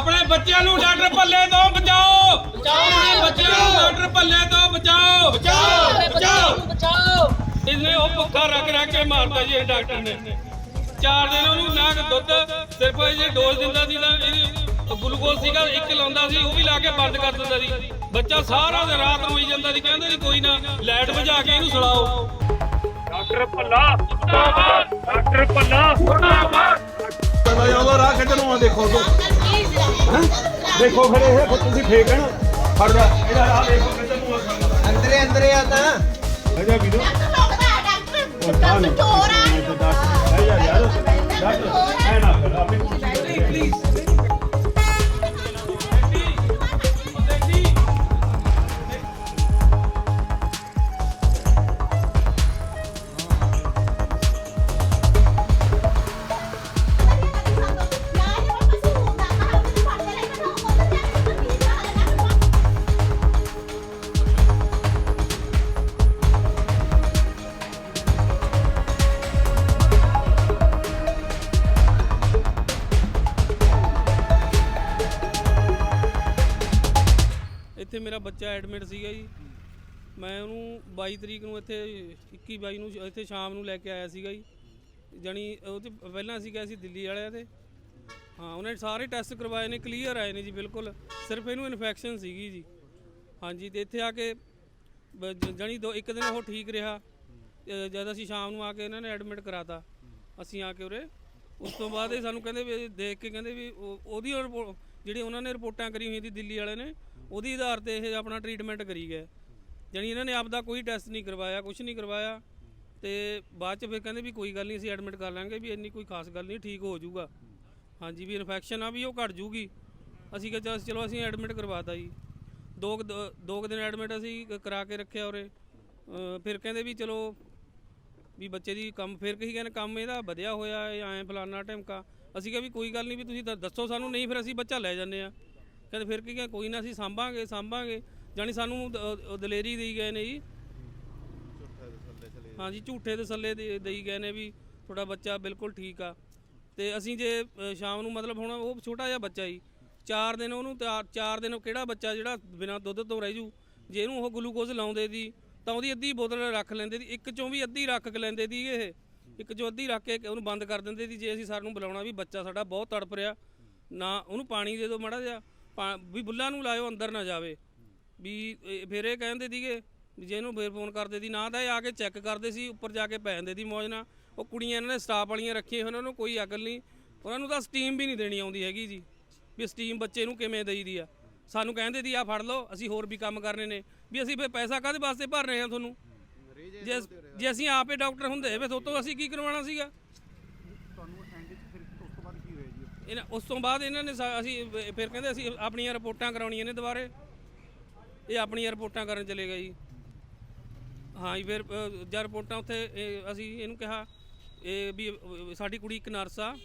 ਬੱਚਿਆਂ ਨੂੰ ਡਾਕਟਰ ਭੱਲੇ ਤੋਂ ਬਚਾਓ। ਬਚਾਓ। ਬੱਚਿਆਂ ਨੂੰ ਡਾਕਟਰ ਭੱਲੇ ਤੋਂ ਬਚਾਓ। ਬਚਾਓ। ਬਚਾਓ। ਇਹਨੇ ਉਹ ਭੁੱਖਾ ਰੱਖ ਰੱਖ ਕੇ ਮਾਰਤਾ ਜੀ ਇਹ ਡਾਕਟਰ ਨੇ। ਚਾਰ ਦਿਨ ਉਹਨੂੰ ਨਾ ਕਿ ਦੁੱਧ ਸਿਰਫ ਇਹ ਜੇ ਡੋਜ਼ ਦਿੰਦਾ ਸੀ ਤਾਂ ਇਹ ਗਲੂਕੋਜ਼ ਸੀਗਾ ਇੱਕ ਲਾਉਂਦਾ ਸੀ ਉਹ ਵੀ ਲਾ ਕੇ ਬੰਦ ਕਰ ਦਿੰਦਾ ਸੀ। ਬੱਚਾ ਸਾਰਾ ਦਿਨ ਰਾਤ ਨੂੰ ਹੋਈ ਜਾਂਦਾ ਸੀ ਕਹਿੰਦੇ ਸੀ ਕੋਈ ਨਾ ਲਾਈਟ ਬੁਝਾ ਕੇ ਇਹਨੂੰ ਸੁਲਾਓ। ਡਾਕਟਰ ਭੱਲਾ ਡਾਕਟਰ ਭੱਲਾ ਮੁਰਦਾਬਾਦ ਚਲੋ ਜਾਓ ਰਾਹ ਖੱਜਣ ਨੂੰ ਦੇਖੋ ਤੋ ਦੇਖੋ ਖੜੇ ਇਹ ਤੁਸੀਂ ਫੇਕਣ ਫੜ ਜਾ ਇਹਦਾ ਰਾਹ ਦੇਖੋ ਖੱਜਣ ਨੂੰ ਆ ਅੰਦਰੇ ਅੰਦਰੇ ਆ ਤਾਂ ਜਾ ਵੀਰੋ ਡਾਕਟਰ ਆ ਜਾ ਯਾਰ ਡਾਕਟਰ ਐ ਨਾ ਕਰ ਆਪਣੀ ਕੁਰਸੀ ਪਲੀਜ਼ ਇੱਥੇ ਮੇਰਾ ਬੱਚਾ ਐਡਮਿਟ ਸੀਗਾ ਜੀ। ਮੈਂ ਉਹਨੂੰ 22 ਤਰੀਕ ਨੂੰ ਇੱਥੇ 21 22 ਨੂੰ ਇੱਥੇ ਸ਼ਾਮ ਨੂੰ ਲੈ ਕੇ ਆਇਆ ਸੀਗਾ ਜੀ। ਜਾਣੀ ਉਹ ਤੇ ਪਹਿਲਾਂ ਅਸੀਂ ਗਏ ਸੀ ਦਿੱਲੀ ਵਾਲਿਆਂ ਤੇ। ਹਾਂ ਉਹਨੇ ਸਾਰੇ ਟੈਸਟ ਕਰਵਾਏ ਨੇ ਕਲੀਅਰ ਆਏ ਨੇ ਜੀ ਬਿਲਕੁਲ। ਸਿਰਫ ਇਹਨੂੰ ਇਨਫੈਕਸ਼ਨ ਸੀਗੀ ਜੀ। ਹਾਂਜੀ ਤੇ ਇੱਥੇ ਆ ਕੇ ਬ- ਜ- ਜਾਣੀ ਦੋ ਇੱਕ ਦਿਨ ਉਹ ਠੀਕ ਰਿਹਾ। ਜਦ ਅਸੀਂ ਸ਼ਾਮ ਨੂੰ ਆ ਕੇ ਇਹਨਾਂ ਨੇ ਐਡਮਿਟ ਕਰਾਤਾ ਅਸੀਂ ਆ ਕੇ ਉਰੇ। ਉਸ ਤੋਂ ਬਾਅਦ ਇਹ ਸਾਨੂੰ ਕਹਿੰਦੇ ਵੀ ਦੇਖ ਕੇ ਕਹਿੰਦੇ ਵੀ ਉਹ- ਉਹਦੀ ਜਿਹੜੀ ਉਹਨਾਂ ਨੇ ਰਿਪੋਰਟਾਂ ਕਰੀ ਹੋਈ ਸੀ ਦਿੱਲੀ ਵਾਲੇ ਨੇ ਉਹਦੀ ਆਧਾਰ ਤੇ ਇਹ ਆਪਣਾ ਟ੍ਰੀਟਮੈਂਟ ਕਰੀ ਗਏ। ਜਾਣੀ ਇਹਨਾਂ ਨੇ ਆਪਦਾ ਕੋਈ ਟੈਸਟ ਨਹੀਂ ਕਰਵਾਇਆ ਕੁਝ ਨਹੀਂ ਕਰਵਾਇਆ। ਤੇ ਬਾਅਦ ਚ ਫਿਰ ਕਹਿੰਦੇ ਵੀ ਕੋਈ ਗੱਲ ਨਹੀਂ, ਅਸੀਂ ਐਡਮਿਟ ਕਰ ਲਾਂਗੇ ਵੀ ਇੰਨੀ ਕੋਈ ਖਾਸ ਗੱਲ ਨਹੀਂ, ਠੀਕ ਹੋ ਜਾਊਗਾ। ਹਾਂਜੀ, ਵੀ ਇਨਫੈਕਸ਼ਨ ਆ, ਵੀ ਉਹ ਘਟ ਜੂਗੀ ਅਸੀਂ ਕਿਹਾ ਚੱਲ, ਚਲੋ ਅਸੀਂ ਐਡਮਿਟ ਕਰਵਾਤਾ ਜੀ। ਦੋ ਕੁ ਦੋ ਕੁ ਦਿਨ ਐਡਮਿਟ ਅਸੀਂ ਕਰਾ ਕੇ ਰੱਖਿਆ ਉਰੇ। ਫਿਰ ਕਹਿੰਦੇ ਵੀ ਚਲੋ ਵੀ ਬੱਚੇ ਦੀ ਕੰਮ, ਫਿਰ ਕਹੀ ਕਹਿੰਦੇ ਕੰਮ ਇਹਦਾ ਵਧਿਆ ਹੋਇਆ ਹੈ ਐਂ ਫਲਾਨਾ ਢਿਮਕਾ। ਅਸੀਂ ਕਿਹਾ ਵੀ ਕੋਈ ਗੱਲ ਨਹੀਂ ਵੀ ਤੁਸੀਂ ਦ- ਦੱਸੋ ਸਾਨੂੰ, ਨਹੀਂ ਫਿਰ ਅਸੀਂ ਬੱਚਾ ਲੈ ਜਾਂਦੇ ਆ ਕਹਿੰਦੇ ਫਿਰ ਕੀ ਕਿਹਾ ਕੋਈ ਨਾ ਅਸੀਂ ਸਾਂਭਾਂਗੇ ਸਾਂਭਾਂਗੇ। ਜਾਣੀ ਸਾਨੂੰ ਦ- ਦਲੇਰੀ ਦੇਈ ਗਏ ਨੇ ਜੀ। ਹਾਂਜੀ ਝੂਠੇ ਤਸੱਲੇ ਦੇ ਦੇਈ ਗਏ ਨੇ ਵੀ ਤੁਹਾਡਾ ਬੱਚਾ ਬਿਲਕੁਲ ਠੀਕ ਆ। ਤੇ ਅਸੀਂ ਜੇ ਅ, ਸ਼ਾਮ ਨੂੰ ਮਤਲਬ ਹੁਣ ਉਹ ਛੋਟਾ ਜਿਹਾ ਬੱਚਾ ਜੀ ਚਾਰ ਦਿਨ ਉਹਨੂੰ ਤਿਆਰ- ਚਾਰ ਦਿਨ ਉਹ ਕਿਹੜਾ ਬੱਚਾ ਜਿਹੜਾ ਬਿਨਾਂ ਦੁੱਧ ਤੋਂ ਰਹਿ ਜੂ ਜੇ ਇਹਨੂੰ ਉਹ ਗਲੂਕੋਜ਼ ਲਾਉਂਦੇ ਦੀ ਤਾਂ ਉਹਦੀ ਅੱਧੀ ਬੋਤਲ ਰੱਖ ਲੈਂਦੇ ਦੀ ਇੱਕ ਚੋਂ ਵੀ ਅੱਧੀ ਰੱਖ ਕੇ ਲੈਂਦੇ ਦੀ ਇਹ। ਇੱਕ ਚੋਂ ਅੱਧੀ ਰੱਖ ਕੇ ਉਹਨੂੰ ਬੰਦ ਕਰ ਦਿੰਦੇ ਦੀ ਜੇ ਅਸੀਂ ਸਾਨੂੰ ਬੁਲਾਉਣਾ ਵੀ ਬੱਚਾ ਸਾਡਾ ਬਹੁਤ ਤੜਪ ਰਿਹਾ ਨਾ ਉਹਨੂੰ ਪਾਣੀ ਦੇ ਦਿਓ ਮਾੜਾ ਜਿਹਾ। ਪਾ- ਵੀ ਬੁੱਲਾਂ ਨੂੰ ਲਾਇਓ ਅੰਦਰ ਨਾ ਜਾਵੇ। ਵੀ ਇਹ- ਫਿਰ ਇਹ ਕਹਿੰਦੇ ਦੀਗੇ ਵੀ ਜੇ ਇਹਨੂੰ ਫੇਰ ਫੋਨ ਕਰਦੇ ਦੀ ਨਾ ਤਾਂ ਇਹ ਆ ਕੇ ਚੈੱਕ ਕਰਦੇ ਸੀ ਉੱਪਰ ਜਾ ਕੇ ਪੈ ਜਾਂਦੇ ਦੀ ਮੌਜ ਨਾਲ। ਉਹ ਕੁੜੀਆਂ ਇਹਨਾਂ ਨੇ ਸਟਾਫ ਵਾਲੀਆਂ ਰੱਖੀਆਂ ਉਹਨਾਂ ਨੂੰ ਕੋਈ ਅਕਲ ਨਹੀਂ। ਉਹਨਾਂ ਨੂੰ ਤਾਂ ਸਟੀਮ ਵੀ ਨਹੀਂ ਦੇਣੀ ਆਉਂਦੀ ਹੈਗੀ ਜੀ ਵੀ ਸਟੀਮ ਬੱਚੇ ਨੂੰ ਕਿਵੇਂ ਦੇਈਦੀ ਆ। ਸਾਨੂੰ ਕਹਿੰਦੇ ਦੀ ਆ ਫੜ ਲਓ ਅਸੀਂ ਹੋਰ ਵੀ ਕੰਮ ਕਰਨੇ ਨੇ। ਵੀ ਅਸੀਂ ਫੇਰ ਪੈਸਾ ਕਾਹਦੇ ਵਾਸਤੇ ਭਰ ਰਹੇ ਹਾਂ ਤੁਹਾਨੂੰ ਜੇ ਜੇ ਅਸੀਂ ਆਪੇ ਡਾਕਟਰ ਹੁੰਦੇ ਫੇਰ ਤੋਂ ਅਸੀਂ ਕੀ ਕਰਵਾਉਣਾ ਸੀਗਾ? ਇਹਨਾਂ ਉਸ ਤੋਂ ਬਾਅਦ ਇਹਨਾਂ ਨੇ ਸਾ- ਅਸੀਂ ਵ- ਫਿਰ ਕਹਿੰਦੇ ਅਸੀਂ ਆਪਣੀਆਂ ਰਿਪੋਰਟਾਂ ਕਰਾਉਣੀਆਂ ਨੇ ਦੁਬਾਰੇ। ਇਹ ਆਪਣੀਆਂ ਰਿਪੋਰਟਾਂ ਕਰਨ ਚਲੇ ਗਏ ਜੀ। ਹਾਂ ਜੀ ਫਿਰ ਅ, ਜਦ ਰਿਪੋਰਟਾਂ ਉੱਥੇ ਇਹ ਅਸੀਂ ਇਹਨੂੰ ਕਿਹਾ ਇਹ ਵੀ ਅ, ਸਾਡੀ ਕੁੜੀ ਇੱਕ ਨਰਸ ਆ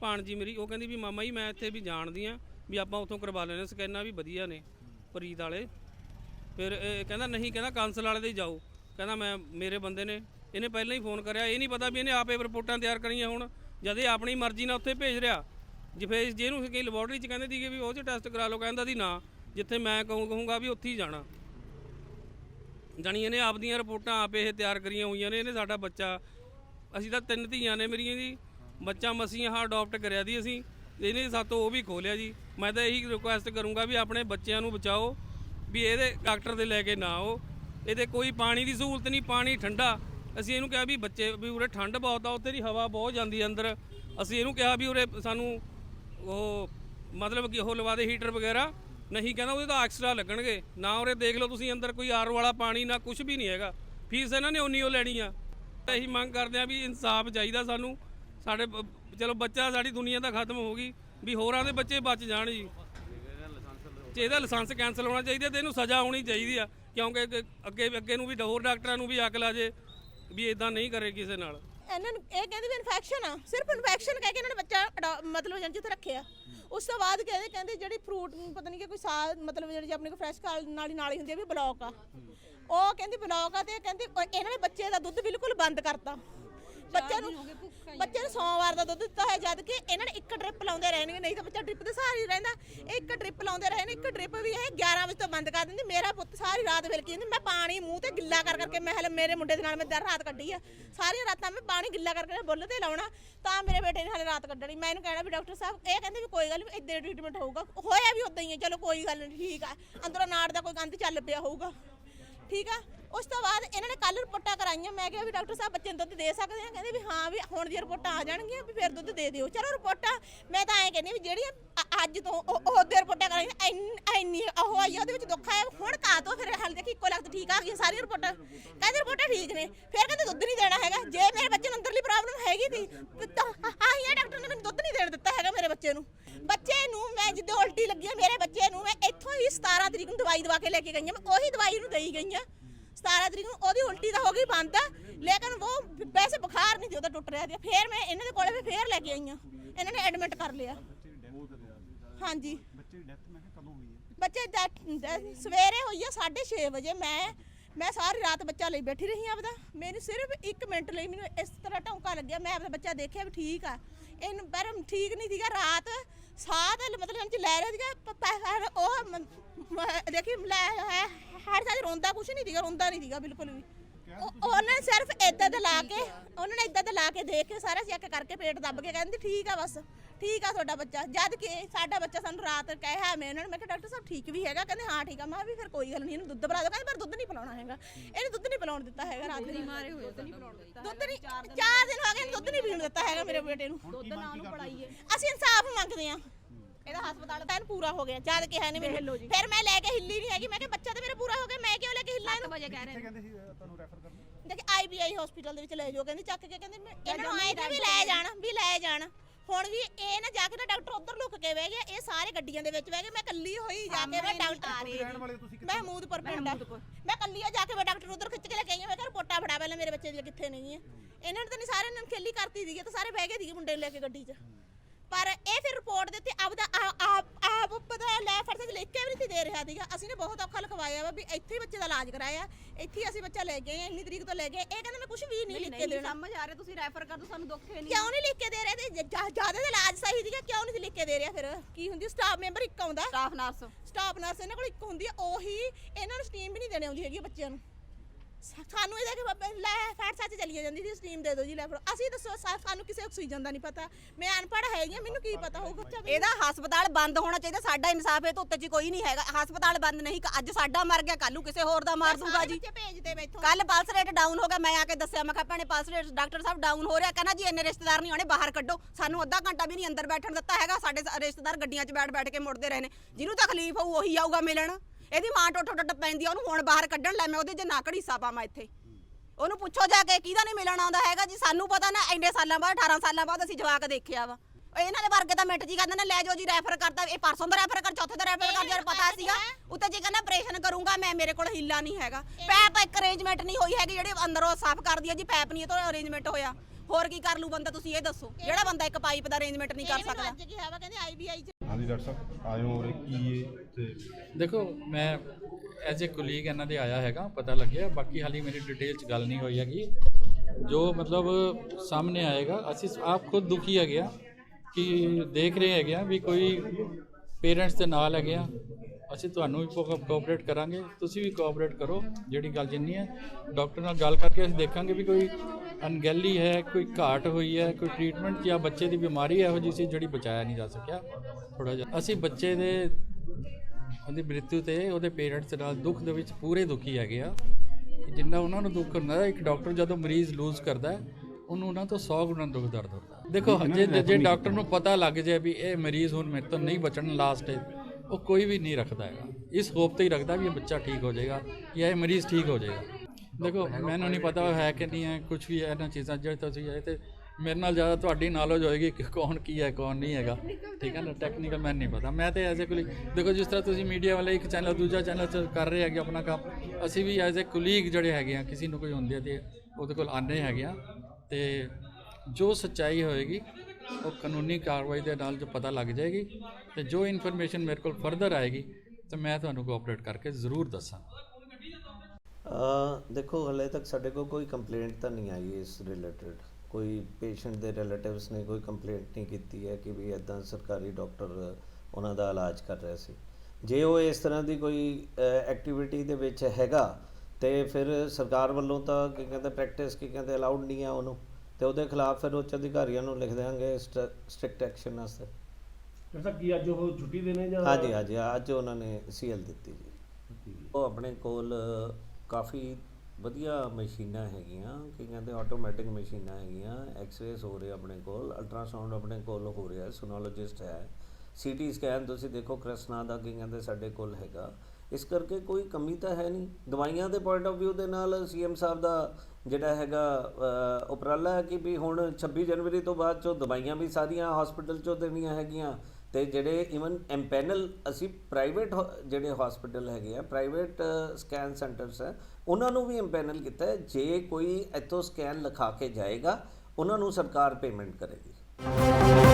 ਭਾਣਜੀ ਮੇਰੀ ਉਹ ਕਹਿੰਦੀ ਵੀ ਮਾਮਾ ਜੀ ਮੈਂ ਇੱਥੇ ਵੀ ਜਾਣਦੀ ਆ ਵੀ ਆਪਾਂ ਉੱਥੋਂ ਕਰਵਾ ਲੈਣੇ ਸਕੈਨਾਂ ਵੀ ਵਧੀਆ ਨੇ ਪ੍ਰੀਤ ਵਾਲੇ। ਫਿਰ ਇਹ ਕਹਿੰਦਾ ਨਹੀਂ ਕਹਿੰਦਾ ਕਾਂਸਲ ਵਾਲੇ ਦੇ ਹੀ ਜਾਓ। ਕਹਿੰਦਾ ਮੈਂ ਮੇਰੇ ਬੰਦੇ ਨੇ ਇਹਨੇ ਪਹਿਲਾਂ ਹੀ ਫੋਨ ਕਰਿਆ ਇਹ ਨਹੀਂ ਪਤਾ ਵੀ ਇਹਨੇ ਆਪੇ ਰਿਪੋਰਟਾਂ ਤਿਆਰ ਕਰੀਆਂ ਹੁਣ ਜਦ ਇਹ ਆਪਣੀ ਮਰਜ਼ੀ ਨਾਲ ਉੱਥੇ ਭੇਜ ਰਿਹਾ। ਜੇ ਜਿਹਨੂੰ ਕਈ ਲੈਬੋਰਟਰੀ ਚ ਕਹਿੰਦੇ ਸੀਗੇ ਵੀ ਉਹ ਚ ਟੈਸਟ ਕਰਾ ਲਓ, ਕਹਿੰਦਾ ਦੀ ਨਾ, ਜਿੱਥੇ ਮੈਂ ਕਹੂੰ, ਕਹੂੰਗਾ ਵੀ ਉੱਥੇ ਹੀ ਜਾਣਾ। ਜਾਣੀ ਇਹਨੇ ਆਪਦੀਆਂ ਰਿਪੋਰਟਾਂ ਆਪ ਇਹ ਤਿਆਰ ਕਰੀਆਂ ਹੋਈਆਂ ਨੇ, ਇਹਨੇ ਸਾਡਾ ਬੱਚਾ, ਅਸੀਂ ਤਾਂ ਤਿੰਨ ਧੀਆਂ ਨੇ ਮੇਰੀਆਂ ਜੀ, ਬੱਚਾ ਮਸੀਂ ਹਾਂ ਅਡਾਪਟ ਕਰਿਆ ਦੀ ਅਸੀਂ, ਇਹਨੇ ਸਾਤੋਂ ਉਹ ਵੀ ਖੋਲਿਆ ਜੀ। ਮੈਂ ਤਾਂ ਇਹੀ ਰਿਕੁਐਸਟ ਕਰੂੰਗਾ ਵੀ ਆਪਣੇ ਬੱਚਿਆਂ ਨੂੰ ਬਚਾਓ, ਵੀ ਇਹਦੇ ਡਾਕਟਰ ਦੇ ਲੈ ਕੇ ਨਾ ਆਓ। ਇਹਦੇ ਕੋਈ ਪਾਣੀ ਦੀ ਸਹੂਲਤ ਨਹੀਂ, ਪਾਣੀ ਠੰਡਾ। ਅਸੀਂ ਇਹਨੂੰ ਕਿਹਾ ਵੀ ਬੱਚੇ, ਵੀ ਉਰੇ ਠੰਡ ਬਹੁਤ ਆ, ਉੱਥੇ ਦੀ ਹਵਾ ਬਹੁਤ ਜਾਂਦੀ ਅੰਦਰ। ਅਸੀਂ ਇਹਨੂੰ ਕਿਹਾ ਵੀ ਉਰੇ ਸਾਨੂੰ ਉਹ ਮਤਲਬ ਕਿ ਉਹ ਲਵਾ ਦੇ ਹੀਟਰ ਵਗੈਰਾ। ਨਹੀਂ ਕਹਿੰਦਾ ਉਹਦੇ ਤਾਂ ਐਕਸਟਰਾ ਲੱਗਣਗੇ। ਨਾ ਉਰੇ ਦੇਖ ਲਓ ਤੁਸੀਂ ਅੰਦਰ ਕੋਈ ਆਰ ਵਾਲਾ ਪਾਣੀ, ਨਾ ਕੁਝ ਵੀ ਨਹੀਂ ਹੈਗਾ। ਫੀਸ ਇਹਨਾਂ ਨੇ ਉਨੀ ਉਹ ਲੈਣੀ ਆ। ਅਸੀਂ ਮੰਗ ਕਰਦੇ ਆ ਵੀ ਇਨਸਾਫ ਚਾਹੀਦਾ ਸਾਨੂੰ। ਸਾਡੇ ਚਲੋ ਬੱਚਾ ਸਾਡੀ ਦੁਨੀਆ ਦਾ ਖਤਮ ਹੋ ਗਈ। ਵੀ ਹੋਰਾਂ ਦੇ ਬੱਚੇ ਬਚ ਜਾਣ ਜੀ। ਜੇ ਇਹਦਾ ਲਾਇਸੈਂਸ ਕੈਨਸਲ ਹੋਣਾ ਚਾਹੀਦਾ ਤੇ ਇਹਨੂੰ ਸਜ਼ਾ ਹੋਣੀ ਚਾਹੀਦੀ ਆ। ਕਿਉਂਕਿ ਅੱਗੇ- ਅੱਗੇ ਅੱਗੇ ਨੂੰ ਵੀ ਹੋਰ ਡਾਕਟਰਾਂ ਨੂੰ ਵੀ ਅਕਲ ਆ ਜੇ, ਵੀ ਇਦਾਂ ਨਹੀਂ ਕਰੇ ਕਿਸੇ ਨਾਲ। ਇਹਨਾਂ ਨੂੰ ਇਹ ਕਹਿੰਦੇ ਵੀ ਇਨਫੈਕਸ਼ਨ ਆ, ਸਿਰਫ ਇਨਫੈਕਸ਼ਨ ਕਹਿ ਕੇ ਇਹਨਾਂ ਨੇ ਬੱਚਾ ਅਡਾ- ਮਤਲਬ ਜਨ ਜਿੱਥੇ ਰੱਖਿਆ। ਉਸ ਤੋਂ ਬਾਅਦ ਕਹਿੰਦੇ ਕਹਿੰਦੇ ਜਿਹੜੀ ਫਰੂਟ ਪਤਾ ਨਹੀਂ ਕਿ ਕੋਈ ਸਾਹ, ਮਤਲਬ ਜਿਹੜੀ ਆਪਣੇ ਕੋਲ ਫਰੈਸ਼ ਨਾਲੀ ਨਾਲੀ ਹੁੰਦੀ ਆ ਵੀ ਬਲੌਕ ਆ। ਉਹ ਕਹਿੰਦੀ ਬਲੌਕ ਆ ਤੇ ਕਹਿੰਦੇ ਉਹ- ਇਹਨਾਂ ਨੇ ਬੱਚੇ ਦਾ ਦੁੱਧ ਬਿਲਕੁਲ ਬੰਦ ਕਰਤਾ। ਬੱਚੇ ਨੂੰ ਬੱਚੇ ਨੂੰ ਸੋਮਵਾਰ ਦਾ ਦੁੱਧ ਦਿੱਤਾ ਹੋਇਆ ਜਦ ਕਿ ਇਹਨਾਂ ਨੇ ਇੱਕ ਡ੍ਰਿਪ ਲਾਉਂਦੇ ਰਹਿਣਗੇ ਨਹੀਂ ਤਾਂ ਬੱਚਾ ਡ੍ਰਿਪ ਦੇ ਸਹਾਰੇ ਹੀ ਰਹਿੰਦਾ। ਇਹ ਇੱਕ ਡ੍ਰਿਪ ਲਾਉਂਦੇ ਰਹੇ ਨੇ ਇੱਕ ਡ੍ਰਿਪ ਵੀ ਇਹ 11 ਵਜੇ ਤੋਂ ਬੰਦ ਕਰ ਦਿੰਦੀ। ਮੇਰਾ ਪੁੱਤ ਸਾਰੀ ਰਾਤ ਫਿਲਕੀ ਜਾਂਦੀ ਮੈਂ ਪਾਣੀ ਮੂੰਹ ਤੇ ਗਿੱਲਾ ਕਰ ਕਰਕੇ ਮੈਂ ਹਲੇ ਮੇਰੇ ਮੁੰਡੇ ਦੇ ਨਾਲ ਮੈਂ ਦਰ ਰਾਤ ਕੱਢੀ ਆ। ਸਾਰੀਆਂ ਰਾਤਾਂ ਮੈਂ ਪਾਣੀ ਗਿੱਲਾ ਕਰਕੇ ਬੁੱਲ ਤੇ ਲਾਉਣਾ ਤਾਂ ਮੇਰੇ ਬੇਟੇ ਨੇ ਹਲੇ ਰਾਤ ਕੱਢਣੀ। ਮੈਂ ਇਹਨੂੰ ਕਹਿਣਾ ਵੀ ਡਾਕਟਰ ਸਾਹਿਬ ਇਹ ਕਹਿੰਦੇ ਵੀ ਕੋਈ ਗੱਲ ਨਹੀਂ ਇੱਦਾਂ ਟ੍ਰੀਟਮੈਂਟ ਹੋਊਗਾ। ਹੋਇਆ ਵੀ ਉਦਾਂ ਹੀ ਹੈ ਚਲੋ ਕੋਈ ਗੱਲ ਨਹੀਂ ਠੀਕ ਆ। ਅੰਦਰੋਂ ਨਾੜ ਦਾ ਕੋਈ ਗੰਦ ਚੱਲ ਪਿਆ ਹੋਊਗਾ। ਠੀਕ ਆ? ਉਸ ਤੋਂ ਬਾਅਦ ਇਹਨਾਂ ਨੇ ਕੱਲ ਰਿਪੋਰਟਾਂ ਕਰਾਈਆਂ ਮੈਂ ਕਿਹਾ ਵੀ ਡਾਕਟਰ ਸਾਹਿਬ ਬੱਚੇ ਨੂੰ ਦੁੱਧ ਦੇ ਸਕਦੇ ਆ ਕਹਿੰਦੇ ਵੀ ਹਾਂ ਵੀ ਹੁਣ ਦੀਆਂ ਰਿਪੋਰਟਾਂ ਆ ਜਾਣਗੀਆਂ ਵੀ ਫਿਰ ਦੁੱਧ ਦੇ ਦਿਓ। ਚਲੋ ਰਿਪੋਰਟਾਂ ਮੈਂ ਤਾਂ ਐਂ ਕਹਿੰਦੀ ਵੀ ਜਿਹੜੀਆਂ ਅ- ਅੱਜ ਤੋਂ ਉਹ ਉਹਦੇ ਰਿਪੋਰਟਾਂ ਕਰਾਈਆਂ ਇੰਨ- ਇੰਨੀ ਉਹ ਆਈ ਆ, ਉਹਦੇ ਵਿੱਚ ਦੁੱਖ ਆਇਆ ਹੁਣ ਕਾ ਤੋਂ ਫਿਰ ਹਾਲੇ ਤੱਕ ਇੱਕੋ ਲੱਖ ਠੀਕ ਆ ਗਈਆਂ ਸਾਰੀਆਂ ਰਿਪੋਰਟਾਂ। ਕਹਿੰਦੇ ਰਿਪੋਰਟਾਂ ਠੀਕ ਨੇ ਫਿਰ ਕਹਿੰਦੇ ਦੁੱਧ ਨਹੀਂ ਦੇਣਾ ਹੈਗਾ ਜੇ ਮੇਰੇ ਬੱਚੇ ਨੂੰ ਅੰਦਰਲੀ ਪ੍ਰੋਬਲਮ ਹੈਗੀ ਸੀ ਤਾਂ ਆਹੀ ਆ ਡਾਕਟਰ ਨੇ ਮੈਨੂੰ ਦੁੱਧ ਨਹੀਂ ਦੇਣ ਦਿੱਤਾ ਹੈਗਾ ਮੇਰੇ ਬੱਚੇ ਨੂੰ। ਬੱਚੇ ਨੂੰ ਮੈਂ ਜਿੱਦੋਂ ਉਲਟੀ ਲੱਗੀ ਆ ਮੇਰੇ ਬੱਚੇ ਨੂੰ ਮੈਂ ਇੱਥੋਂ ਹੀ 17 ਤਰੀਕ ਨੂੰ ਦਵਾਈ ਦਵਾ ਕੇ ਲੈ ਕੇ ਗਈ ਆ ਮੈਂ ਉਹੀ ਦਵਾਈ ਨੂੰ ਦੇਈ ਗਈ ਆ। 17 ਤਰੀਕ ਨੂੰ ਉਹਦੀ ਉਲਟੀ ਤਾਂ ਹੋ ਗਈ ਬੰਦ। ਲੇਕਿਨ ਉਹ ਵੈਸੇ ਬੁਖਾਰ ਨਹੀਂ ਸੀ ਉਹਦਾ ਟੁੱਟ ਰਿਹਾ ਸੀ। ਫਿਰ ਮੈਂ ਇਹਨਾਂ ਦੇ ਕੋਲੇ ਵੀ ਫੇਰ ਲੈ ਕੇ ਆਈ ਆ ਇਹਨਾਂ ਨੇ ਐਡਮਿਟ ਕਰ ਲਿਆ। ਹਾਂਜੀ। ਬੱਚੇ death- death ਸਵੇਰੇ ਹੋਈ ਆ 6:30 ਵਜੇ। ਮੈਂ ਮੈਂ ਸਾਰੀ ਰਾਤ ਬੱਚਾ ਲਈ ਬੈਠੀ ਰਹੀ ਆ ਆਪਦਾ। ਮੈਨੂੰ ਸਿਰਫ 1 ਮਿੰਟ ਲਈ ਮੈਨੂੰ ਇਸ ਤਰ੍ਹਾਂ ਟੌਂਕਾ ਲੱਗਿਆ। ਮੈਂ ਆਪਦਾ ਬੱਚਾ ਦੇਖਿਆ ਵੀ ਠੀਕ ਆ। ਇਹਨੂੰ ਪਰ ਠੀਕ ਨਹੀਂ ਸੀਗਾ। ਰਾਤ ਸਾਹ ਦਾ ਮਤਲਬ ਇਹਨਾਂ ਲੈ ਰਿਹਾ ਸੀਗਾ। ਪ- ਪ- ਉਹ ਮ- ਮ- ਦੇਖੀ ਲੈ ਹੈ ਹਰ ਸਾਲ ਰੋਂਦਾ ਕੁਛ ਨਹੀਂ ਸੀਗਾ ਰੋਂਦਾ ਨਹੀਂ ਸੀਗਾ ਬਿਲਕੁਲ ਵੀ। ਉਹ- ਉਹਨਾਂ ਨੇ ਸਿਰਫ ਏਦਾਂ ਦੇ ਲਾ ਕੇ ਉਹਨਾਂ ਨੇ ਏਦਾਂ ਦੇ ਲਾ ਕੇ ਦੇਖ ਕੇ ਸਾਰਾ ਚੈੱਕ ਕਰਕੇ ਪੇਟ ਦੱਬ ਕੇ ਕਹਿੰਦੇ ਠੀਕ ਆ ਬਸ ਠੀਕ ਆ ਤੁਹਾਡਾ ਬੱਚਾ। ਜਦ ਕਿ ਸਾਡਾ ਬੱਚਾ ਸਾਨੂੰ ਰਾਤ ਕਹਿਆ ਮੈਂ ਉਹਨਾਂ ਨੂੰ ਮੈਂ ਕਿਹਾ ਡਾਕਟਰ ਸਾਹਿਬ ਠੀਕ ਵੀ ਹੈਗਾ? ਕਹਿੰਦੇ ਹਾਂ ਠੀਕ ਆ। ਮੈਂ ਕਿਹਾ ਵੀ ਫਿਰ ਕੋਈ ਗੱਲ ਨਹੀਂ ਇਹਨੂੰ ਦੁੱਧ ਪਿਲਾ ਦਿਓ। ਕਹਿੰਦੇ ਪਰ ਦੁੱਧ ਨਹੀਂ ਪਿਲਾਉਣਾ ਹੈਗਾ। ਇਹਨੂੰ ਦੁੱਧ ਨਹੀਂ ਪਿਲਾਉਣ ਦਿੱਤਾ ਹੈਗਾ ਰਾਤ ਨੂੰ ਮਾਰੇ ਹੋਏ ਦੁੱਧ ਨਹੀਂ ਪਿਲਾਉਣ ਦਿੱਤਾ ਦੁੱਧ ਨਹੀਂ ਚਾਰ ਦਿਨ ਹੋ ਗਏ ਇਹਨੂੰ ਦੁੱਧ ਨਹੀਂ ਪੀਣ ਦਿੱਤਾ ਹੈਗਾ ਮੇਰੇ ਬੇਟੇ ਨੂੰ। ਦੁੱਧ ਨਾ ਉਹਨੂੰ ਪਲਾਈਏ ਅਸੀਂ ਇਨਸਾਫ ਮੰਗਦੇ ਆ ਇਹਦਾ ਹਸਪਤਾਲ ਤਾਂ ਇਹਨੂੰ ਪੂਰਾ ਹੋ ਗਿਆ। ਜਦ ਕਿ ਹੈ ਨਹੀਂ ਮੈਨੂੰ ਫਿਰ ਮੈਂ ਲੈ ਕੇ ਹਿੱਲੀ ਨਹੀਂ ਹੈਗੀ। ਮੈਂ ਕਿਹਾ ਬੱਚਾ ਤਾਂ ਮੇਰਾ ਪੂਰਾ ਹੋ ਗਿਆ। ਮੈਂ ਕਿਉਂ ਲੈ ਕੇ ਹਿੱਲਾਂ ਇਹਨੂੰ? ਵਜੇ ਕਹਿ ਰਹੇ ਕਹਿੰਦੇ ਸੀ ਤੁਹਾਨੂੰ ਰੈਫਰ ਕਰਨ। ਦੇਖ ਆਈਬੀਆਈ ਹਸਪੀਟਲ ਦੇ ਵਿੱਚ ਲੈ ਜਾਓ। ਕਹਿੰਦੇ ਚੱਕ ਕੇ ਕਹਿੰਦੇ ਮੈਂ ਇਹਨਾਂ ਨੂੰ ਆਏ ਵੀ ਲੈ ਜਾਣ ਵੀ ਲੈ ਜਾਣ। ਹੁਣ ਵੀ ਇਹ ਨਾ ਜਾ ਕੇ ਨਾ ਡਾਕਟਰ ਉਧਰ ਲੁੱਕ ਕੇ ਬਹਿ ਗਿਆ। ਇਹ ਸਾਰੇ ਗੱਡੀਆਂ ਦੇ ਵਿੱਚ ਬਹਿ ਗਏ ਮੈਂ ਕੱਲੀ ਹੋਈ ਜਾ ਕੇ ਮੈਂ ਡਾਕਟਰ ਮਹਿਮੂਦਪੁਰ ਪਿੰਡ ਆ। ਮੈਂ ਕੱਲੀ ਆ ਜਾ ਕੇ ਮੈਂ ਡਾਕਟਰ ਉਧਰ ਖਿੱਚ ਕੇ ਲੈ ਕੇ ਆਈ। ਮੈਂ ਕਿਹਾ ਰਿਪੋਰਟਾਂ ਫੜਾ ਪਹਿਲਾਂ ਮੇਰੇ ਬੱਚੇ ਦੀਆਂ ਕਿੱਥੇ ਨਹੀਂ ਹੈ ਇਹਨਾਂ ਨੇ ਤਾਂ ਨਹੀਂ ਸਾਰਿਆਂ ਨੇ ਖੇਲੀ ਕਰਤੀ ਸੀਗੀ। ਤੇ ਸਾਰੇ ਬਹਿ ਗਏ ਸੀਗੇ ਮੁੰਡੇ ਨੂੰ ਲੈ ਕੇ ਗੱਡੀ 'ਚ। ਪਰ ਇਹ ਫਿਰ ਰਿਪੋਰਟ ਦਿੱਤੀ ਆਪਦਾ ਆ- ਆਪ ਆਪ ਪਤਾ ਲੈ ਫਰਜ਼ ਲਿਖ ਕੇ ਵੀ ਨਹੀਂ ਸੀ ਦੇ ਰਿਹਾ ਸੀਗਾ। ਅਸੀਂ ਨੇ ਬਹੁਤ ਔਖਾ ਲਿਖਵਾਇਆ ਵਾ ਵੀ ਇੱਥੇ ਹੀ ਬੱਚੇ ਦਾ ਇਲਾਜ ਕਰਾਇਆ ਇੱਥੇ ਹੀ ਅਸੀਂ ਬੱਚਾ ਲੈ ਗਏ ਹਾਂ, ਇੰਨੀ ਤਰੀਕ ਤੋਂ ਲੈ ਗਏ ਇਹ ਕਹਿੰਦਾ ਮੈਂ ਕੁਝ ਵੀ ਨਹੀਂ ਲਿਖ ਕੇ ਦੇਣਾ। ਸਮਝ ਆ ਰਿਹਾ ਤੁਸੀਂ ਰੈਫਰ ਕਰ ਦੋ ਸਾਨੂੰ ਦੁੱਖ ਹੈ ਨਹੀਂ। ਕਿਉਂ ਨਹੀਂ ਲਿਖ ਕੇ ਦੇ ਰਹੇ? ਤੇ ਜ਼ਿਆਦਾ ਦਾ ਇਲਾਜ ਸਹੀ ਸੀਗਾ ਕਿਉਂ ਨਹੀਂ ਸੀ ਲਿਖ ਕੇ ਦੇ ਰਿਹਾ ਫਿਰ? ਕੀ ਹੁੰਦੀ ਸਟਾਫ ਮੈਂਬਰ ਇੱਕ ਆਉਂਦਾ। ਸਟਾਫ ਨਰਸ ਸਟਾਫ ਨਰਸ ਇਹਨਾਂ ਕੋਲ ਇੱਕ ਹੁੰਦੀ ਹੈ ਉਹੀ ਇਹਨਾਂ ਨੂੰ ਸਟੀਮ ਵੀ ਨਹੀਂ ਦੇਣੀ ਆਉਂਦੀ ਹੈਗੀ ਬੱਚਿਆਂ ਨੂੰ। ਸਾਨੂੰ ਇਹਦਾ ਕਿ ਬਾਬਾ ਲੈ ਫੈਟ ਸੱਚ ਚਲੀ ਜਾਂਦੀ ਸੀ ਸਟੀਮ ਦੇ ਦਿਓ ਜੀ ਲੈ ਫਿਰ ਅਸੀਂ ਦੱਸੋ ਸਾਨੂੰ ਕਿਸੇ ਆਕਸੀਜਨ ਦਾ ਨਹੀਂ ਪਤਾ। ਮੈਂ ਅਨਪੜ੍ਹ ਹੈਗੀ ਹਾਂ, ਮੈਨੂੰ ਕੀ ਪਤਾ ਹੋਊਗਾ? ਇਹਦਾ ਹਸਪਤਾਲ ਬੰਦ ਹੋਣਾ ਚਾਹੀਦਾ ਸਾਡਾ ਇਨਸਾਫ ਇਹ ਤੋਂ ਉੱਤੇ ਜੀ ਕੋਈ ਨਹੀਂ ਹੈਗਾ। ਹਸਪਤਾਲ ਬੰਦ ਨਹੀਂ ਅੱਜ ਸਾਡਾ ਮਰ ਗਿਆ ਕੱਲੂ ਕਿਸੇ ਹੋਰ ਦਾ ਮਾਰ ਦੂਗਾ ਜੀ। ਕੱਲ ਪਲਸ ਰੇਟ ਡਾਊਨ ਹੋ ਗਿਆ ਮੈਂ ਆ ਕੇ ਦੱਸਿਆ ਮੈਂ ਕਿਹਾ ਭੈਣੇ ਪਲਸ ਰੇਟ ਡਾਕਟਰ ਸਾਹਿਬ ਡਾਊਨ ਹੋ ਰਿਹਾ ਕਹਿੰਦਾ ਜੀ ਇੰਨੇ ਰਿਸ਼ਤੇਦਾਰ ਨਹੀਂ ਆਉਣੇ ਬਾਹਰ ਕੱਢੋ। ਸਾਨੂੰ ਅੱਧਾ ਘੰਟਾ ਵੀ ਨਹੀਂ ਅੰਦਰ ਬੈਠਣ ਦਿੱਤਾ ਹੈਗਾ ਸਾਡੇ ਰਿਸ਼ਤੇਦਾਰ ਗੱਡੀਆਂ 'ਚ ਬੈਠ ਬੈਠ ਕੇ ਮੁੜਦੇ ਰਹੇ ਨੇ। ਜਿਹਨੂੰ ਤਕਲੀਫ ਹੋਊ ਉਹੀ ਆਊਗਾ ਮਿਲਣ। ਇਹਦੀ ਮਾਂ ਟੁੱਟ ਟੁੱਟ ਪੈਂਦੀ ਆ ਉਹਨੂੰ ਹੁਣ ਬਾਹਰ ਕੱਢਣ ਲੈ ਮੈਂ ਉਹਦੇ 'ਚ ਨਾ ਘੜੀਸਾ ਪਾਵਾਂ ਇੱਥੇ। ਉਹਨੂੰ ਪੁੱਛੋ ਜਾ ਕੇ ਕਿਹਦਾ ਨਹੀਂ ਮਿਲਣ ਆਉਂਦਾ ਹੈਗਾ ਜੀ ਸਾਨੂੰ ਪਤਾ ਨਾ ਇੰਨੇ ਸਾਲਾਂ ਬਾਅਦ 18 ਸਾਲਾਂ ਬਾਅਦ ਅਸੀਂ ਜਵਾਕ ਦੇਖਿਆ ਵਾ। ਇਹਨਾਂ ਦੇ ਵਰਗੇ ਤਾਂ ਮਿੰਟ ਜੀ ਕਹਿੰਦੇ ਨੇ ਲੈ ਜਾਓ ਜੀ ਰੈਫਰ ਕਰਤਾ ਇਹ ਪਰਸੋਂ ਦਾ ਰੈਫਰ ਕਰ ਚੌਥੇ ਦਾ ਰੈਫਰ ਕਰ ਯਾਰ ਪਤਾ ਸੀਗਾ। ਉੱਤੇ ਜੀ ਕਹਿੰਦਾ ਆਪਰੇਸ਼ਨ ਕਰੂੰਗਾ ਮੈਂ ਮੇਰੇ ਕੋਲ ਹਿੱਲਾ ਨਹੀਂ ਹੈਗਾ। ਪੈਪ ਇੱਕ ਅਰੇਂਜਮੈਂਟ ਨਹੀਂ ਹੋਈ ਹੈਗੀ ਜਿਹੜੇ ਅੰਦਰੋਂ ਸਾਫ਼ ਕਰਦੀ ਹੈ ਜੀ ਪੈਪ ਨਹੀਂ ਇਹ ਤੋਂ ਅਰੇਂਜਮੈਂਟ ਹੋਇਆ। ਹੋਰ ਕੀ ਕਰ ਲੂ ਬੰਦਾ ਤੁਸੀਂ ਇਹ ਦੱਸੋ। ਜਿਹੜਾ ਬੰਦਾ ਇੱਕ ਪਾਈਪ ਦਾ ਅਰੇਂਜਮੈਂਟ ਨਹੀਂ ਕਰ ਸਕਦਾ। ਅੱਜ ਕਿਹਾ ਵਾ ਕਹਿੰਦੇ ਆਈਬੀਆਈ ਚ। ਹਾਂਜੀ ਡਾਕਟਰ ਸਾਹਿਬ ਆਇਓ ਉਰੇ ਕੀ ਇਹ ਤੇ ਦੇਖੋ ਮੈਂ ਐਜ਼ ਅ ਕੁਲੀਗ ਇਹਨਾਂ ਦੇ ਆਇਆ ਹੈਗਾ ਪਤਾ ਲੱਗਿਆ। ਬਾਕੀ ਹਾਲੀ ਮੇਰੀ ਡਿਟੇਲ ਚ ਗੱਲ ਨਹੀਂ ਹੋਈ ਹੈਗੀ। ਜੋ ਮਤਲਬ ਸਾਹਮਣੇ ਆਏਗਾ ਅਸੀਂ ਆਪ ਖੁਦ ਦੁਖੀ ਹੈਗੇ ਆ ਕਿ ਦੇਖ ਰਹੇ ਹੈਗੇ ਆ ਵੀ ਕੋਈ ਪੇਰੈਂਟਸ ਦੇ ਨਾਲ ਹੈਗੇ ਆ। ਅਸੀਂ ਤੁਹਾਨੂੰ ਵੀ ਕੋਆਪਰੇਟ ਕਰਾਂਗੇ। ਤੁਸੀਂ ਵੀ ਕੋਆਪਰੇਟ ਕਰੋ ਜਿਹੜੀ ਗੱਲ ਜਿੰਨੀ ਹੈ। ਡਾਕਟਰ ਨਾਲ ਗੱਲ ਕਰਕੇ ਅਸੀਂ ਦੇਖਾਂਗੇ ਵੀ ਕੋਈ ਅਣਗਹਿਲੀ ਹੈ ਕੋਈ ਘਾਟ ਹੋਈ ਹੈ ਕੋਈ ਟ੍ਰੀਟਮੈਂਟ ਜਾਂ ਬੱਚੇ ਦੀ ਬਿਮਾਰੀ ਇਹੋ ਜਿਹੀ ਸੀ ਜਿਹੜੀ ਬਚਾਇਆ ਨਹੀਂ ਜਾ ਸਕਿਆ। ਥੋੜਾ ਜਿਹਾ ਅਸੀਂ ਬੱਚੇ ਦੇ ਉਹਦੀ ਮ੍ਰਿਤਿੂ ਤੇ ਉਹਦੇ ਪੇਰੈਂਟਸ ਨਾਲ ਦੁੱਖ ਦੇ ਵਿੱਚ ਪੂਰੇ ਦੁਖੀ ਹੈਗੇ ਆ। ਜਿੰਨਾ ਉਹਨਾਂ ਨੂੰ ਦੁੱਖ ਹੁੰਦਾ ਇੱਕ ਡਾਕਟਰ ਜਦੋਂ ਮਰੀਜ਼ ਲੂਜ਼ ਕਰਦਾ ਉਹਨੂੰ ਉਹਨਾਂ ਤੋਂ 100 ਗੁਣਾ ਦੁੱਖ ਦਰਦ ਹੁੰਦਾ। ਦੇਖੋ ਜੇ ਜੇ ਡਾਕਟਰ ਨੂੰ ਪਤਾ ਲੱਗ ਜਾਏ ਵੀ ਇਹ ਮਰੀਜ਼ ਹੁਣ ਮੇਰੇ ਤੋਂ ਨਹੀਂ ਬਚਣ ਲਾਸਟ ਉਹ ਕੋਈ ਵੀ ਨਹੀਂ ਰੱਖਦਾ ਹੈਗਾ। ਇਸ ਹੋਪ ਤੇ ਹੀ ਰੱਖਦਾ ਵੀ ਇਹ ਬੱਚਾ ਠੀਕ ਹੋ ਜਾਏਗਾ ਜਾਂ ਇਹ ਮਰੀਜ਼ ਠੀਕ ਹੋ ਜਾਏਗਾ। ਦੇਖੋ ਮੈਨੂੰ ਨਹੀਂ ਪਤਾ ਉਹ ਹੈ ਕਿ ਨਹੀਂ ਹੈ ਕੁਝ ਵੀ ਹੈ ਇਹਨਾਂ ਚੀਜ਼ਾਂ ਜਿਹੜੇ ਤੁਸੀਂ ਆਏ ਤੇ ਮੇਰੇ ਨਾਲ ਜ਼ਿਆਦਾ ਤੁਹਾਡੀ ਨੌਲੇਜ ਹੋਏਗੀ ਕਿ ਕੌਣ ਕੀ ਹੈ ਕੌਣ ਨਹੀਂ ਹੈਗਾ। ਠੀਕ ਹੈ ਨਾ ਟੈਕਨੀਕਲ ਮੈਨੂੰ ਨਹੀਂ ਪਤਾ। ਮੈਂ ਤੇ ਐਜ਼ ਅ ਕੁਲੀਗ ਦੇਖੋ ਜਿਸ ਤਰ੍ਹਾਂ ਤੁਸੀਂ ਮੀਡੀਆ ਵਾਲੇ ਇੱਕ ਚੈਨਲ ਦੂਜਾ ਚੈਨਲ ਚ ਕਰ ਰਹੇ ਹੈਗੇ ਆਪਣਾ ਕੰਮ ਅਸੀਂ ਵੀ ਐਜ਼ ਅ ਕੁਲੀਗ ਜਿਹੜੇ ਹੈਗੇ ਆ ਕਿਸੇ ਨੂੰ ਕੋਈ ਹੁੰਦੀ ਹੈ ਤੇ ਉਹਦੇ ਕੋਲ ਆਨੇ ਹੈਗੇ ਆ ਤੇ ਜੋ ਸੱਚਾਈ ਹੋਏਗੀ ਉਹ ਕਾਨੂੰਨੀ ਕਾਰਵਾਈ ਦੇ ਨਾਲ ਜੋ ਪਤਾ ਲੱਗ ਜਾਏਗੀ ਤੇ ਜੋ ਇਨਫੋਰਮੇਸ਼ਨ ਮੇਰੇ ਕੋਲ ਫਰਦਰ ਆਏਗੀ ਤੇ ਮੈਂ ਤੁਹਾਨੂੰ ਕੋਆਪਰੇਟ ਕਰਕੇ ਜ਼ਰੂਰ ਦੱਸਾਂਗਾ। ਅ ਦੇਖੋ ਹਲੇ ਤੱਕ ਸਾਡੇ ਕੋਲ ਕੋਈ ਕੰਪਲੇਂਟ ਤਾਂ ਨਹੀਂ ਆਈ ਇਸ ਰਿਲੇਟਡ ਕੋਈ ਪੇਸ਼ੈਂਟ ਦੇ ਰਿਲੇਟਿਵਸ ਨੇ ਕੋਈ ਕੰਪਲੇਂਟ ਨਹੀਂ ਕੀਤੀ ਹੈ ਕਿ ਵੀ ਇਦਾਂ ਸਰਕਾਰੀ ਡਾਕਟਰ ਉਹਨਾਂ ਦਾ ਇਲਾਜ ਕਰ ਰਿਹਾ ਸੀ। ਜੇ ਉਹ ਇਸ ਤਰ੍ਹਾਂ ਦੀ ਕੋਈ ਐਕਟੀਵਿਟੀ ਦੇ ਵਿੱਚ ਹੈਗਾ ਤੇ ਫਿਰ ਸਰਕਾਰ ਵੱਲੋਂ ਤਾਂ ਕੀ ਕਹਿੰਦੇ ਪ੍ਰੈਕਟਿਸ ਕੀ ਕਹਿੰਦੇ ਅਲਾਉਡ ਨਹੀਂ ਆ ਉਹਨੂੰ। ਤੇ ਉਹਦੇ ਖਿਲਾਫ ਫਿਰ ਉੱਚ ਅਧਿਕਾਰੀਆਂ ਨੂੰ ਲਿਖ ਦੇਵਾਂਗੇ ਸਟ੍ਰਿਕਟ ਐਕਸ਼ਨ ਵਾਸਤੇ। ਸਾਹਿਬ ਕੀ ਅੱਜ ਉਹ ਛੁੱਟੀ ਦੇ ਨੇ ਜਾਂ ਹਾਂਜੀ ਹਾਂਜੀ ਅੱਜ ਉਹਨਾਂ ਨੇ ਸੀਐਲ ਦਿੱਤੀ ਜੀ। ਉਹ ਆਪਣੇ ਕੋਲ ਕਾਫੀ ਵਧੀਆ ਮਸ਼ੀਨਾਂ ਹੈਗੀਆਂ, ਕਈਆਂ ਦੇ ਆਟੋਮੈਟਿਕ ਮਸ਼ੀਨਾਂ ਹੈਗੀਆਂ ਐਕਸਰੇਸ ਹੋ ਰਹੇ ਆਪਣੇ ਕੋਲ ਅਲਟਰਾਸਾਊਂਡ ਆਪਣੇ ਕੋਲ ਹੋ ਰਿਹਾ ਸੋਨੋਲੋਜਿਸਟ ਹੈ। ਸੀਟੀ ਸਕੈਨ ਤੁਸੀਂ ਦੇਖੋ ਕ੍ਰਿਸ਼ਨਾ ਦਾ ਕਈਆਂ ਕਹਿੰਦੇ ਸਾਡੇ ਕੋਲ ਹੈਗਾ। ਇਸ ਕਰਕੇ ਕੋਈ ਕਮੀ ਤਾਂ ਹੈ ਨਹੀਂ। ਦਵਾਈਆਂ ਦੇ ਪੁਆਇੰਟ ਆਫ View ਦੇ ਨਾਲ ਸੀਐਮ ਸਾਹਿਬ ਦਾ ਜਿਹੜਾ ਹੈਗਾ ਉਪਰਾਲਾ ਹੈ ਕਿ ਵੀ ਹੁਣ 26 ਜਨਵਰੀ ਤੋਂ ਬਾਅਦ ਚੋਂ ਦਵਾਈਆਂ ਵੀ ਸਾਰੀਆਂ ਹਸਪੀਟਲ ਚੋਂ ਦੇਣੀਆਂ ਹੈਗੀਆਂ। ਤੇ ਜਿਹੜੇ ਇਵਨ ਐਮਪੈਨਲ ਅਸੀਂ ਪ੍ਰਾਈਵੇਟ ਜਿਹੜੇ ਹਸਪੀਟਲ ਹੈਗੇ ਆ ਪ੍ਰਾਈਵੇਟ ਸਕੈਨ ਸੈਂਟਰਸ ਹੈ, ਉਹਨਾਂ ਨੂੰ ਵੀ ਐਮਪੈਨਲ ਕੀਤਾ ਜੇ ਕੋਈ ਇੱਥੋਂ ਸਕੈਨ ਲਿਖਾ ਕੇ ਜਾਏਗਾ, ਉਹਨਾਂ ਨੂੰ ਸਰਕਾਰ ਪੇਮੈਂਟ ਕਰੇਗੀ।